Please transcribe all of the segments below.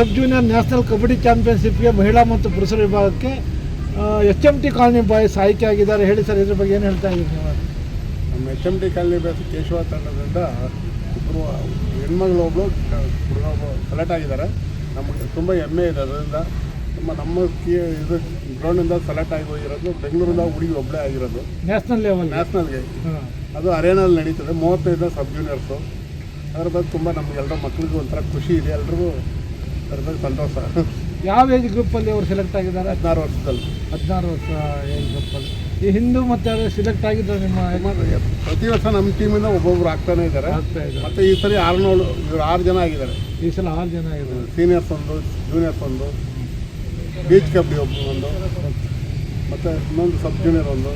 ಸಬ್ junior national kabaddi ಚಾಂಪಿಯನ್ಶಿಪ್ಗೆ ಮಹಿಳಾ ಮತ್ತು ಪುರುಷರ ವಿಭಾಗಕ್ಕೆ H M T colony boys ಆಯ್ಕೆ ಆಗಿದ್ದಾರೆ. ಹೇಳಿ ಸರ್ ಇದ್ರ ಬಗ್ಗೆ ಏನು ಹೇಳ್ತಾ ಇದ್ದೀರಿ ನೀವು? ನಮ್ಮ H M T colony boys Keshava ತಂಡದಿಂದ ಇಬ್ಬರು ಹೆಣ್ಮಗಳು ಒಬ್ಬರು ಹುಡುಗ ಸೆಲೆಕ್ಟ್ ಆಗಿದ್ದಾರೆ. ನಮಗೆ ತುಂಬ ಹೆಮ್ಮೆ ಇದೆ. ಅದರಿಂದ ತುಂಬ ನಮ್ಮ ಕೀ ಇದು ಗ್ರೌಂಡಿಂದ ಸೆಲೆಕ್ಟ್ ಆಗಿ ಹೋಗಿರೋದು ಬೆಂಗಳೂರಿಂದ ಹುಡುಗಿ ಒಬ್ಬಳೇ ಆಗಿರೋದು. ನ್ಯಾಷನಲ್ ಲೆವೆಲ್ ನ್ಯಾಷನಲ್ಗೆ ಅದು ಅರೇನಲ್ಲಿ ನಡೀತದೆ. ಮೂವತ್ತೈದು ಸಬ್ ಜೂನಿಯರ್ಸು. ಅದ್ರ ಬಗ್ಗೆ ತುಂಬ ನಮಗೆಲ್ಲರೂ ಮಕ್ಕಳಿಗೂ ಒಂಥರ ಖುಷಿ ಇದೆ. ಎಲ್ರಿಗೂ ಅದ್ರ ಸಂತೋಷ. ಯಾವ ಏಜ್ ಗ್ರೂಪಲ್ಲಿ ಅವರು ಸೆಲೆಕ್ಟ್ ಆಗಿದ್ದಾರೆ? ಹದಿನಾರು ವರ್ಷದಲ್ಲಿ. ಹದಿನಾರು ವರ್ಷ ಏಜ್ ಗ್ರೂಪಲ್ಲಿ ಈ ಹಿಂದೂ ಮತ್ತು ಅದು ಸಿಲೆಕ್ಟ್ ಆಗಿದ್ದಾರೆ ನಿಮ್ಮ ಪ್ರತಿ ವರ್ಷ ನಮ್ಮ ಟೀಮಿಂದ ಒಬ್ಬೊಬ್ರು ಆಗ್ತಾನೆ ಇದ್ದಾರೆ. ಮತ್ತೆ ಈ ಸರಿ ಆರುನೋಳು ಇವರು ಆರು ಜನ ಆಗಿದ್ದಾರೆ. ಈ ಸಲ ಆರು ಜನ ಆಗಿದ್ದಾರೆ. ಸೀನಿಯರ್ಸ್ ಒಂದು ಜೂನಿಯರ್ಸ್ ಒಂದು ಬೀಚ್ ಕಬಡ್ಡಿ ಒಬ್ಬ ಒಂದು ಮತ್ತು ಇನ್ನೊಂದು ಸಬ್ ಜೂನಿಯರ್ ಒಂದು.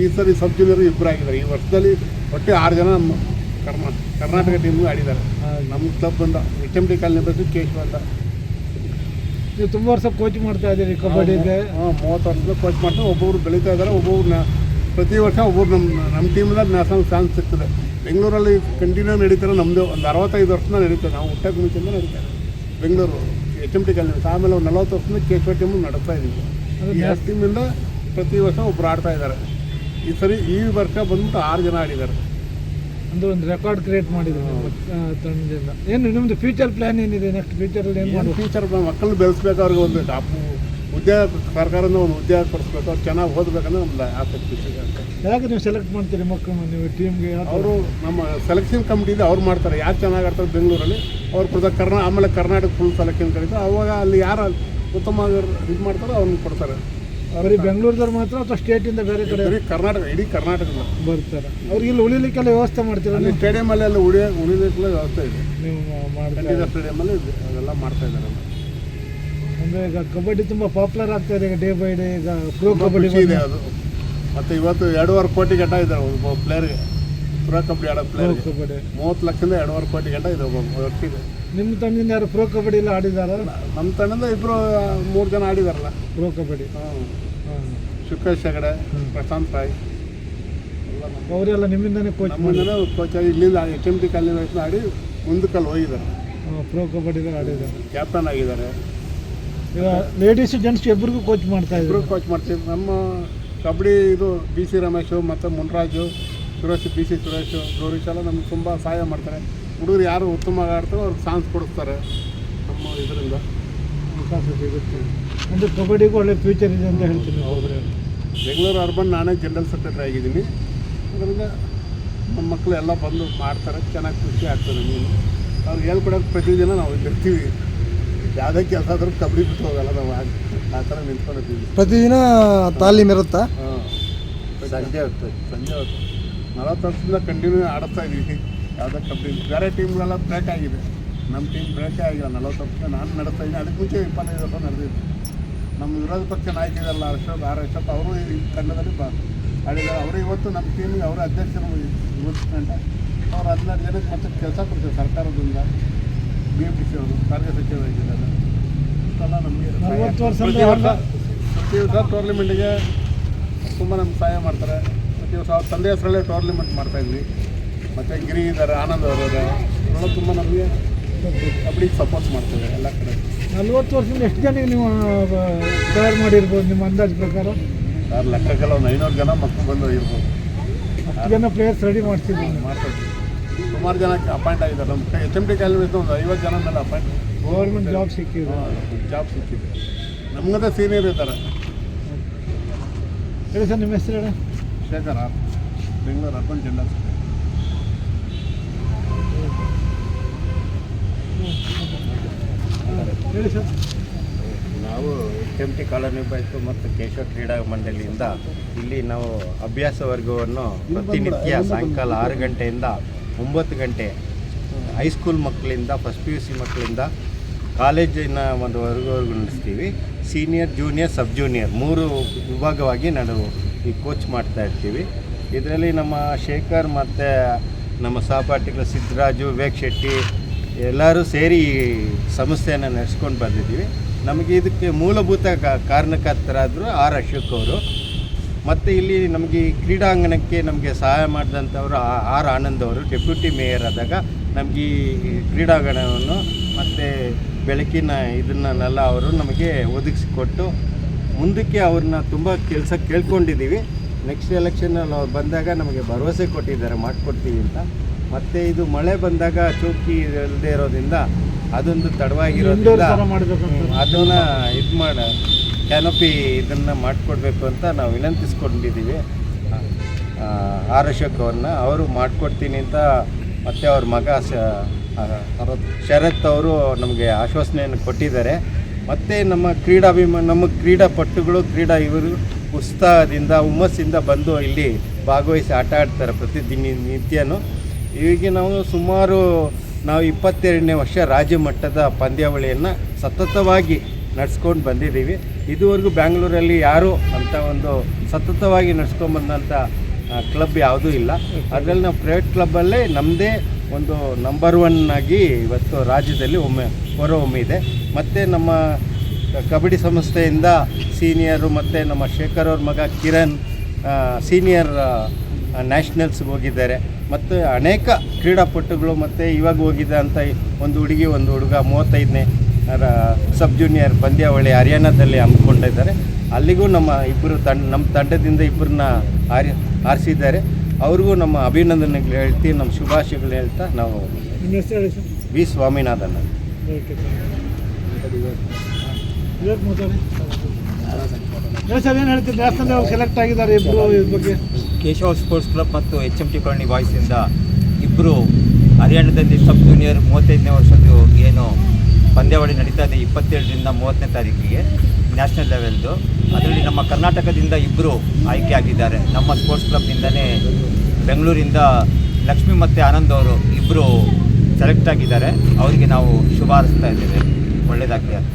ಈ ಸರಿ ಸಬ್ ಜೂನಿಯರ್ ಇಬ್ಬರು ಆಗಿದ್ದಾರೆ. ಈ ವರ್ಷದಲ್ಲಿ ಒಟ್ಟು ಆರು ಜನ ನಮ್ಮ ಕರ್ನಾ ಕರ್ನಾಟಕ ಟೀಮ್ ಆಡಿದ್ದಾರೆ. ನಮ್ಮ ಕ್ಲಬ್ ಬಂದ ಎಚ್ ಎಂ ಡಿ ಕಾಲನಿ ಬಂದು ಕೇಶವ ಅಂತ ನೀವು ತುಂಬ ವರ್ಷ ಕೋಚ್ ಮಾಡ್ತಾ ಇದ್ದೀರಿ ಕಬಡ್ಡಿಗೆ ಹಾಂ ಮೂವತ್ತು ವರ್ಷದ ಕೋಚ್ ಮಾಡ್ತಾರೆ ಒಬ್ಬೊಬ್ರು ಬೆಳೀತಾ ಇದ್ದಾರೆ ಒಬ್ಬೊಬ್ರು ನ- ಪ್ರತಿ ವರ್ಷ ಒಬ್ಬರು ನಮ್ಮ ನಮ್ಮ ಟೀಮಿಂದ ನ್ಯಾಷನಲ್ ಚಾನ್ಸ್ ಸಿಗ್ತದೆ. ಬೆಂಗಳೂರಲ್ಲಿ ಕಂಟಿನ್ಯೂ ನಡೀತಾರೆ ನಮ್ಮದು ಒಂದು ಅರವತ್ತೈದು ವರ್ಷದಿಂದ ನಡೀತದೆ ನಾವು ಹುಟ್ಟಕ್ಕೆ ಮುಂಚೆಯಿಂದ ನಡೀತಾರೆ Bengaluru H M T college ಆಮೇಲೆ ಒಂದು ನಲವತ್ತು ವರ್ಷದಿಂದ ಕೇಶವ ಟೀಮ್ ನಡೆಸ್ತಾ ಇದ್ದೀವಿ ಎರಡು ಟೀಮಿಂದ ಪ್ರತಿ ವರ್ಷ ಒಬ್ಬರು ಆಡ್ತಾ ಇದ್ದಾರೆ. ಈ ಸರಿ ಈ ವರ್ಷ ಬಂದ್ಬಿಟ್ಟು ಆರು ಜನ ಆಡಿದ್ದಾರೆ. ಅಂದ್ರೆ ಒಂದು ರೆಕಾರ್ಡ್ ಕ್ರಿಯೇಟ್ ಮಾಡಿದ್ರು ತಂಡದಿಂದ. ಏನು ನಿಮ್ಮದು ಫ್ಯೂಚರ್ ಪ್ಲ್ಯಾನ್ ಏನಿದೆ ನೆಕ್ಸ್ಟ್ ಫ್ಯೂಚರಲ್ಲಿ ಏನು ಫ್ಯೂಚರ್ ಮಕ್ಕಳನ್ನ ಬೆಳೆಸ್ಬೇಕು ಅವ್ರಿಗೆ ಒಂದು ಉದ್ಯೋಗ ಸರ್ಕಾರನ ಒಂದು ಉದ್ಯೋಗ ಕೊಡಿಸ್ಬೇಕು. ಅವ್ರು ಚೆನ್ನಾಗಿ ಓದಬೇಕಂದ್ರೆ ನಮ್ದು ಆಸಕ್ತಿ ಯಾಕೆ ನೀವು ಸೆಲೆಕ್ಟ್ ಮಾಡ್ತೀರಿ ಮಕ್ಕಳನ್ನ? ನೀವು ಟೀಮ್ಗೆ ಅವರು ನಮ್ಮ ಸೆಲೆಕ್ಷನ್ ಕಮಿಟಿ ಇದೆ ಅವ್ರು ಮಾಡ್ತಾರೆ. ಯಾರು ಚೆನ್ನಾಗಿ ಆಡ್ತಾರೆ ಬೆಂಗಳೂರಲ್ಲಿ? ಅವ್ರು ಪ್ರತಿ ಕರ್ನಾ ಆಮೇಲೆ ಕರ್ನಾಟಕ ಫುಲ್ ಸೆಲೆಕ್ಷನ್ ಕರೀತಾರೆ. ಅವಾಗ ಅಲ್ಲಿ ಯಾರು ಉತ್ತಮವಾಗಿ ಇದು ಮಾಡ್ತಾರೋ ಅವ್ರನ್ನ ಕೊಡ್ತಾರೆ. ಬರೀ ಬೆಂಗಳೂರದವ್ರು ಮಾತ್ರ ಅಥವಾ ಸ್ಟೇಟಿಂದ ಬೇರೆ ಕಡೆ ಬರೀ ಕರ್ನಾಟಕ ಇಡೀ ಕರ್ನಾಟಕ ಬರ್ತಾರೆ. ಅವ್ರಿಗೆ ಇಲ್ಲಿ ಉಳಿಲಿಕ್ಕೆಲ್ಲ ವ್ಯವಸ್ಥೆ ಮಾಡ್ತೀರಾ? ಅಲ್ಲಿ? ಸ್ಟೇಡಿಯಮಲ್ಲಿ ಅಲ್ಲಿ ಉಳಿಯ ಉಳಿಲಿಕ್ಕೆಲ್ಲ ವ್ಯವಸ್ಥೆ ಇದೆ. ನೀವು ಖಂಡಿತ ಸ್ಟೇಡಿಯಮಲ್ಲಿ ಇದೆ. ಅದೆಲ್ಲ ಮಾಡ್ತಾ ಇದ್ದಾರೆ ಅಂದರೆ ಈಗ ಕಬಡ್ಡಿ ತುಂಬ ಪಾಪ್ಯುಲರ್ ಆಗ್ತಾ ಇದೆ ಈಗ ಡೇ ಬೈ ಡೇ ಈಗ ಪ್ರೋ ಕಬಡ್ಡಿ ಇದೆ ಅದು. ಮತ್ತು ಇವತ್ತು ಎರಡೂವರೆ ಕೋಟಿ ಗಂಟ ಇದೆ ಒಬ್ಬ ಪ್ಲೇಯರ್ಗೆ ಪ್ರೋ ಕಬಡ್ಡಿ ಆಡೋ ಪ್ಲೇಯರ್ ಕಬಡ್ಡಿ. ಮೂವತ್ತು ಲಕ್ಷದಿಂದ ಎರಡೂವರೆ ಕೋಟಿ ಗಂಟ ಇದೆ ಒಬ್ಬ ವ್ಯಕ್ತಿಗೆ. ನಿಮ್ಮ ತಂಡದಿಂದ ಯಾರು ಪ್ರೋ ಕಬಡ್ಡಿ ಎಲ್ಲ ಆಡಿದಾರ? ನಮ್ಮ ತಂಡದಿಂದ ಇಬ್ಬರು ಮೂರು ಜನ ಆಡಿದಾರಲ್ಲ. ಪ್ರೋ ಕಬಡ್ಡಿ ಶುಕೇಶ್ ಹೆಗಡೆ ಪ್ರಶಾಂತ್ ರಾಯ್. ಅವರೆಲ್ಲ ನಿಮ್ಮಿಂದನೇ ಕೋಚ್ ಕೋಚ್ ಆಗಿ ಇಲ್ಲಿಂದ ಎಚ್ ಎಂ ಟಿ ಕಾಲೇಜ್ ಆಡಿ ಮುಂದಕ್ಕಲ್ಲಿ ಹೋಗಿದ್ದಾರೆ. ಪ್ರೋ ಕಬಡ್ಡಿ ಆಡಿದ್ದಾರೆ. ಕ್ಯಾಪ್ಟನ್ ಆಗಿದ್ದಾರೆ. ಈಗ ಲೇಡೀಸ್ ಜೆಂಟ್ಸ್ ಇಬ್ಬರಿಗೂ ಕೋಚ್ ಮಾಡ್ತಾ ಇಬ್ಬರು ಇದ್ರು ಕೋಚ್ ಮಾಡ್ತೀವಿ ನಮ್ಮ ಕಬಡ್ಡಿ ಇದು ಬಿ ಸಿ ರಮೇಶು ಮತ್ತು ಮುನ್ರಾಜು ಸುರೇಶ್ ಬಿ ಸಿ ಸುರೇಶು ಗೌರೀಶ್ ಎಲ್ಲ ನಮ್ಗೆ ತುಂಬ ಸಹಾಯ ಮಾಡ್ತಾರೆ. ಹುಡುಗರು ಯಾರು ಉತ್ತಮವಾಗಿ ಆಡ್ತಾರೋ ಅವ್ರಿಗೆ ಚಾನ್ಸ್ ಕೊಡಿಸ್ತಾರೆ ನಮ್ಮ ಇದರಿಂದ ಅವಕಾಶ ಸಿಗುತ್ತೆ. ಅಂದರೆ ಕಬಡ್ಡಿಗೂ ಒಳ್ಳೆ ಫ್ಯೂಚರ್ ಇದೆ ಅಂತ ಹೇಳ್ತೀನಿ ಹೌದ್ರೆ ಬೆಂಗಳೂರು ಅರ್ಬನ್ ನಾನೇ ಜನರಲ್ ಸೆಕ್ರೆಟರಿ ಆಗಿದ್ದೀನಿ. ಅದರಿಂದ ನಮ್ಮ ಮಕ್ಕಳು ಎಲ್ಲ ಬಂದು ಮಾಡ್ತಾರೆ ಚೆನ್ನಾಗಿ ಖುಷಿ ಆಗ್ತದೆ ನೀನು ಅವ್ರಿಗೆ ಹೇಳ್ಕೊಡೋಕೆ ಪ್ರತಿದಿನ ನಾವು ಇರ್ತೀವಿ. ಯಾವುದೇ ಕೆಲಸ ಆದರೂ ಕಬಡ್ಡಿ ಬಿಟ್ಟು ಹೋಗಲ್ಲ ನಾವು ಆ- ಥರ ನಿಂತ್ಕೊಂಡಿದ್ದೀವಿ. ಪ್ರತಿದಿನ ತಾಲೀಮ್ ಇರುತ್ತಾ? ಹಾಂ. ಸಂಜೆ ಹೊತ್ತು ಸಂಜೆ ಹೊತ್ತು. ನಲವತ್ತು ವರ್ಷದಿಂದ ಕಂಟಿನ್ಯೂ ಆಡಿಸ್ತಾ ಇದ್ದೀವಿ ಯಾವುದೇ ಕಬಡ್ಡಿ ಬೇರೆ ಟೀಮ್ಗಳೆಲ್ಲ ಬ್ರೇಕ್ ಆಗಿದೆ. ನಮ್ಮ ಟೀಮ್ ಬ್ರೇಕೇ ಆಗಿಲ್ಲ. ನಲವತ್ತು ವರ್ಷ ನಾನು ನಡೆಸ್ತಾ ಇದ್ದೀನಿ. ಅದಕ್ಕೆ ಮುಂಚೆ ಇಪ್ಪತ್ತೈದು ವರ್ಷ ನಡೆದಿದ್ದೆ ನಮ್ಮ ವಿರೋಧ ಪಕ್ಷ ನಾಯಕಿರಲ್ಲ ಅಶೋಕ್ ಆರ್ ಅಶೋಕ್ ಅವರು ಈ ತಂಡದಲ್ಲಿ ಬ ಆಡಿದ್ದಾರೆ ಅವರು ಇವತ್ತು ನಮ್ಮ ಟೀಮಿಗೆ ಅವರ ಅಧ್ಯಕ್ಷರು ಇವತ್ತು ಅವ್ರು ಹದಿನಾರು ಜನಕ್ಕೆ ಮತ್ತೆ ಕೆಲಸ ಕೊಡ್ತೀವಿ ಸರ್ಕಾರದಿಂದ. ಬಿ ಎಂ ಪಿ ಸಿ ಅವರು ಸಾರಿಗೆ ಸಚಿವರಾಗಿದ್ದಾರೆ ಇಷ್ಟೆಲ್ಲ ನಮಗೆ ಪ್ರತಿ ವರ್ಷ ಟೂರ್ನಿಮೆಂಟಿಗೆ ತುಂಬ ನಮ್ಗೆ ಸಹಾಯ ಮಾಡ್ತಾರೆ. ಪ್ರತಿ ವರ್ಷ ಅವ್ರ ತಂದೆ ಹೆಸರಲ್ಲೇ ಟೂರ್ನಿಮೆಂಟ್ ಮಾಡ್ತಾಯಿದ್ವಿ ಮತ್ತು ಗಿರಿ ಇದ್ದಾರೆ ಆನಂದ್ ಅವರು ಇದ್ದಾರೆ ಇವರೆಲ್ಲ ತುಂಬ ನಮಗೆ ಕಬಡ್ಡಿಗೆ ಸಪೋರ್ಟ್ ಮಾಡ್ತೇವೆ ಎಲ್ಲ ಕಡೆ. ನಲ್ವತ್ತು ವರ್ಷದಿಂದ ಎಷ್ಟು ಜನಕ್ಕೆ ನೀವು ತಯಾರು ಮಾಡಿರ್ಬೋದು ನಿಮ್ಮ ಅಂದಾಜು ಪ್ರಕಾರ? ಯಾರು ಲೆಕ್ಕಕ್ಕೆಲ್ಲ ಒಂದು ಐನೂರು ಜನ ಮಕ್ಕಳು ಬಂದು ಇರ್ಬೋದು. ಹತ್ತು ಜನ ಪ್ಲೇಯರ್ಸ್ ರೆಡಿ ಮಾಡ್ತಿದ್ದೀವಿ ನೀವು ಮಾಡ್ತೀವಿ. ಸುಮಾರು ಜನಕ್ಕೆ ಅಪಾಯಿಂಟ್ ಆಗಿದ್ದಾರೆ. ನಮ್ಮ ಎಚ್ ಎಂ ಟಿ ಕ್ಯಾಲಿಮಿಂದ ಒಂದು ಐವತ್ತು ಜನ ಮೇಲೆ ಅಪಾಯಿಂಟ್ ಗೌರ್ಮೆಂಟ್ ಜಾಬ್ ಸಿಕ್ಕಿದೆ. ಜಾಬ್ ಸಿಕ್ಕಿದೆ. ನಮ್ಗದ ಸೀನಿಯರ್ ಇದ್ದಾರೆ. ಹೇಳಿ ಸರ್ ನಿಮ್ಮ ಹೆಸರು ಹೇಳ? ಶೇಖರ್ ಬೆಂಗಳೂರು ಅರ್ಬನ್ ಸರ್ ನಾವು H M T colony boys ಮತ್ತು ಕೇಶವ ಕ್ರೀಡಾ ಮಂಡಳಿಯಿಂದ ಇಲ್ಲಿ ನಾವು ಅಭ್ಯಾಸ ವರ್ಗವನ್ನು ಪ್ರತಿನಿತ್ಯ ಸಾಯಂಕಾಲ ಆರು ಗಂಟೆಯಿಂದ ಒಂಬತ್ತು ಗಂಟೆ ಹೈಸ್ಕೂಲ್ ಮಕ್ಕಳಿಂದ ಫಸ್ಟ್ ಪಿ ಯು ಸಿ ಮಕ್ಕಳಿಂದ ಕಾಲೇಜಿನ ಒಂದು ವರ್ಗವರೆಗೂ ನಡೆಸ್ತೀವಿ. ಸೀನಿಯರ್ ಜೂನಿಯರ್ ಸಬ್ ಜೂನಿಯರ್ ಮೂರು ವಿಭಾಗವಾಗಿ ನಾವು ಈ ಕೋಚ್ ಮಾಡ್ತಾ ಇರ್ತೀವಿ. ಇದರಲ್ಲಿ ನಮ್ಮ ಶೇಖರ್ ಮತ್ತು ನಮ್ಮ ಸಹಪಾಠಿಗಳು ಸಿದ್ದರಾಜು ವಿವೇಕ್ ಶೆಟ್ಟಿ ಎಲ್ಲರೂ ಸೇರಿ ಈ ಸಂಸ್ಥೆಯನ್ನು ನಡೆಸ್ಕೊಂಡು ಬಂದಿದ್ದೀವಿ. ನಮಗೆ ಇದಕ್ಕೆ ಮೂಲಭೂತ ಕಾರಣಕರ್ತರಾದರು ಆರ್ ಅಶೋಕ್ ಅವರು. ಮತ್ತು ಇಲ್ಲಿ ನಮಗೆ ಈ ಕ್ರೀಡಾಂಗಣಕ್ಕೆ ನಮಗೆ ಸಹಾಯ ಮಾಡಿದಂಥವರು ಆರ್ ಆನಂದ್ ಅವರು, ಡೆಪ್ಯೂಟಿ ಮೇಯರ್ ಆದಾಗ ನಮಗೆ ಈ ಕ್ರೀಡಾಂಗಣವನ್ನು ಮತ್ತು ಬೆಳಕಿನ ಇದನ್ನೆಲ್ಲ ಅವರು ನಮಗೆ ಒದಗಿಸಿಕೊಟ್ಟು ಮುಂದಕ್ಕೆ ಅವ್ರನ್ನ ತುಂಬ ಕೆಲಸ ಕೇಳ್ಕೊಂಡಿದ್ದೀವಿ. ನೆಕ್ಸ್ಟ್ ಎಲೆಕ್ಷನಲ್ಲಿ ಅವ್ರು ಬಂದಾಗ ನಮಗೆ ಭರವಸೆ ಕೊಟ್ಟಿದ್ದಾರೆ ಮಾಡಿಕೊಡ್ತೀವಿ ಅಂತ. ಮತ್ತೆ ಇದು ಮಳೆ ಬಂದಾಗ ಚೌಕಿ ಇಲ್ಲದೆ ಇರೋದ್ರಿಂದ ಅದೊಂದು ತಡವಾಗಿರೋದ್ರಿಂದ ಅದನ್ನ ಇದು ಮಾಡ ಕ್ಯಾನೋಪಿ ಇದನ್ನು ಮಾಡಿಕೊಡ್ಬೇಕು ಅಂತ ನಾವು ವಿನಂತಿಸ್ಕೊಂಡಿದ್ದೀವಿ. ಆರ್ ಅಶೋಕ್ ಅವ್ರನ್ನ ಅವರು ಮಾಡಿಕೊಡ್ತೀನಿ ಅಂತ ಮತ್ತೆ ಅವ್ರ ಮಗ ಶರತ್ ಶರತ್ ಅವರು ನಮಗೆ ಆಶ್ವಾಸನೆಯನ್ನು ಕೊಟ್ಟಿದ್ದಾರೆ. ಮತ್ತು ನಮ್ಮ ಕ್ರೀಡಾಭಿಮಾನ ನಮ್ಮ ಕ್ರೀಡಾಪಟುಗಳು ಕ್ರೀಡಾ ಇವರು ಉತ್ಸಾಹದಿಂದ, ಹುಮ್ಮಸ್ಸಿಂದ ಬಂದು ಇಲ್ಲಿ ಭಾಗವಹಿಸಿ ಆಟ ಆಡ್ತಾರೆ ಪ್ರತಿದಿನ ನಿತ್ಯನೂ. ಈಗ ನಾವು ಸುಮಾರು, ನಾವು ಇಪ್ಪತ್ತೆರಡನೇ ವರ್ಷ ರಾಜ್ಯ ಮಟ್ಟದ ಪಂದ್ಯಾವಳಿಯನ್ನು ಸತತವಾಗಿ ನಡೆಸ್ಕೊಂಡು ಬಂದಿದ್ದೀವಿ. ಇದುವರೆಗೂ ಬ್ಯಾಂಗ್ಳೂರಲ್ಲಿ ಯಾರು ಅಂತ ಒಂದು ಸತತವಾಗಿ ನಡೆಸ್ಕೊಂಬಂದಂಥ ಕ್ಲಬ್ ಯಾವುದೂ ಇಲ್ಲ. ಅದರಲ್ಲಿ ನಾವು ಪ್ರೈವೇಟ್ ಕ್ಲಬ್ಬಲ್ಲೇ ನಮ್ಮದೇ ಒಂದು ನಂಬರ್ ಒನ್ ಆಗಿ ಇವತ್ತು ರಾಜ್ಯದಲ್ಲಿ ಒಮ್ಮೆ ಹೊರಹೊಮ್ಮಿದೆ ಮತ್ತು ನಮ್ಮ ಕಬಡ್ಡಿ ಸಂಸ್ಥೆಯಿಂದ ಸೀನಿಯರು ಮತ್ತು ನಮ್ಮ ಶೇಖರ್ ಅವ್ರ ಮಗ ಕಿರಣ್ ಸೀನಿಯರ್ ನ್ಯಾಷನಲ್ಸ್ಗೆ ಹೋಗಿದ್ದಾರೆ. ಮತ್ತು ಅನೇಕ ಕ್ರೀಡಾಪಟುಗಳು ಮತ್ತು ಇವಾಗ ಹೋಗಿದ್ದ ಅಂತ ಒಂದು ಹುಡುಗಿ ಒಂದು ಹುಡುಗ ಮೂವತ್ತೈದನೇ ಸಬ್ ಜೂನಿಯರ್ ಪಂದ್ಯಾವಳಿ ಹರಿಯಾಣದಲ್ಲಿ ಹಮ್ಮಿಕೊಂಡಿದ್ದಾರೆ. ಅಲ್ಲಿಗೂ ನಮ್ಮ ಇಬ್ಬರು ತಂಡ ನಮ್ಮ ತಂಡದಿಂದ ಇಬ್ಬರನ್ನ ಆರಿ ಆರಿಸಿದ್ದಾರೆ ಅವ್ರಿಗೂ ನಮ್ಮ ಅಭಿನಂದನೆಗಳು ಹೇಳ್ತೀವಿ ನಮ್ಮ ಶುಭಾಶಯಗಳು ಹೇಳ್ತಾ ನಾವು ವಿ ಸ್ವಾಮಿನಾಥನ್ ಓಕೆ ವಿವೇಕ್ ಏನು ಸೆಲೆಕ್ಟ್ ಆಗಿದ್ದಾರೆ ಇಬ್ಬರು ಕೇಶವ ಸ್ಪೋರ್ಟ್ಸ್ ಕ್ಲಬ್ ಮತ್ತು ಎಚ್ ಎಂ ಟಿ ಕಾಲನಿ ಬಾಯ್ಸಿಂದ ಇಬ್ಬರು ಹರಿಯಾಣದಲ್ಲಿ ಸಬ್ ಜೂನಿಯರ್ ಮೂವತ್ತೈದನೇ ವರ್ಷದ್ದು ಏನು ಪಂದ್ಯಾವಳಿ ನಡೀತಾ ಇದೆ ಇಪ್ಪತ್ತೇಳರಿಂದ ಮೂವತ್ತನೇ ತಾರೀಕಿಗೆ ನ್ಯಾಷನಲ್ ಲೆವೆಲ್ದು. ಅದರಲ್ಲಿ ನಮ್ಮ ಕರ್ನಾಟಕದಿಂದ ಇಬ್ಬರು ಆಯ್ಕೆ ಆಗಿದ್ದಾರೆ. ನಮ್ಮ ಸ್ಪೋರ್ಟ್ಸ್ ಕ್ಲಬ್ನಿಂದನೇ ಬೆಂಗಳೂರಿಂದ ಲಕ್ಷ್ಮಿ ಮತ್ತು ಆನಂದ್ ಅವರು ಇಬ್ಬರು ಸೆಲೆಕ್ಟ್ ಆಗಿದ್ದಾರೆ. ಅವರಿಗೆ ನಾವು ಶುಭ ಹಾರಿಸ್ತಾ ಇದ್ದೇವೆ. ಒಳ್ಳೆಯದಾಗಲಿ ಅಂತ.